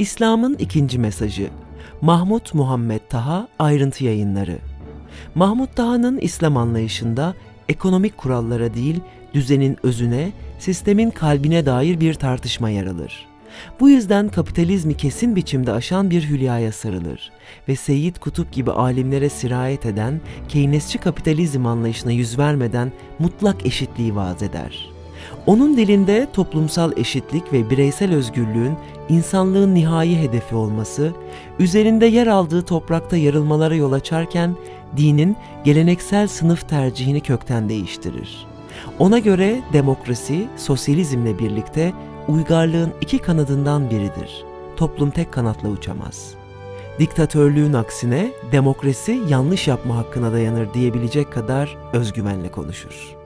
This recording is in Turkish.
İslam'ın ikinci mesajı Mahmut Muhammed Taha ayrıntı yayınları Mahmut Taha'nın İslam anlayışında ekonomik kurallara değil, düzenin özüne, sistemin kalbine dair bir tartışma yer alır. Bu yüzden kapitalizmi kesin biçimde aşan bir hülyaya sarılır ve Seyyid Kutup gibi alimlere sirayet eden Keynesçi kapitalizm anlayışına yüz vermeden mutlak eşitliği vaaz eder. Onun dilinde toplumsal eşitlik ve bireysel özgürlüğün insanlığın nihai hedefi olması, üzerinde yer aldığı toprakta yarılmalara yol açarken dinin geleneksel sınıf tercihini kökten değiştirir. Ona göre demokrasi, sosyalizmle birlikte uygarlığın iki kanadından biridir. Toplum tek kanatla uçamaz. Diktatörlüğün aksine demokrasi yanlış yapma hakkına dayanır diyebilecek kadar özgüvenle konuşur.